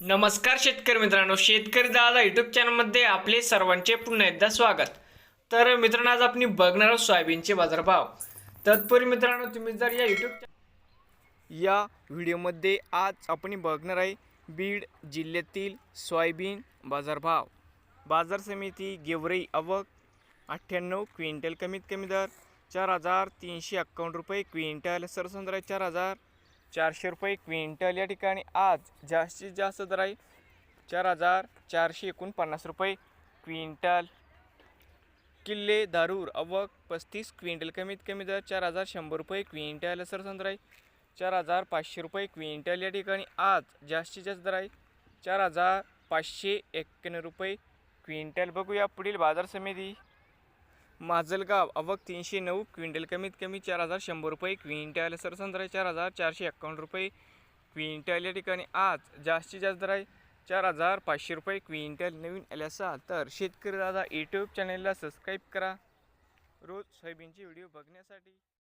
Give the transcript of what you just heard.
नमस्कार शेतकरी मित्रांनो शेतकरी दादा युट्यूब चॅनलमध्ये आपले सर्वांचे पुन्हा एकदा स्वागत. तर मित्रांनो आज आपण बघणार आहोत सोयाबीनचे बाजारभाव. तत्पूर्वी मित्रांनो तुम्ही जर या यूट्यूब या व्हिडिओमध्ये आज आपण बघणार आहे बीड जिल्ह्यातील सोयाबीन बाजारभाव. बाजार समिती गेवरई आवक अठ्ठ्याण्णव क्विंटल कमीत कमी दर चार हजार तीनशे अक्कावन्न रुपये क्विंटल सरसंद्रा चार हजार चारशे रुपये क्विंटल या ठिकाणी. आज जास्तीत जास्त दर आहे चार हजार चारशे एकोणपन्नास रुपये क्विंटल. किल्ले दारूर अवक पस्तीस क्विंटल कमीत कमी दर चार हजार शंभर रुपये क्विंटल सरसंद्रा आहे चार हजार पाचशे रुपये क्विंटल या ठिकाणी. आज जास्तीत जास्त दर आहे चार हजार पाचशे एक्क्याण्णव रुपये क्विंटल. बघूया पुढील बाजार समिती. माजलगाव अवक तीनशे नऊ क्विंटल कमीत कमी चार हजार शंभर रुपये क्विंटल सरसंद्रा चार हजार चारशे एक्कावन्न रुपये क्विंटल या ठिकाणी आज जास्तीत जास्त दर आहे चार हजार पाचशे रुपये क्विंटल नवीन आले असाल तर शेतकरी दादा यूट्यूब चॅनलला सबस्क्राईब करा. रोज सोयाबीनचे व्हिडिओ बघण्यासाठी.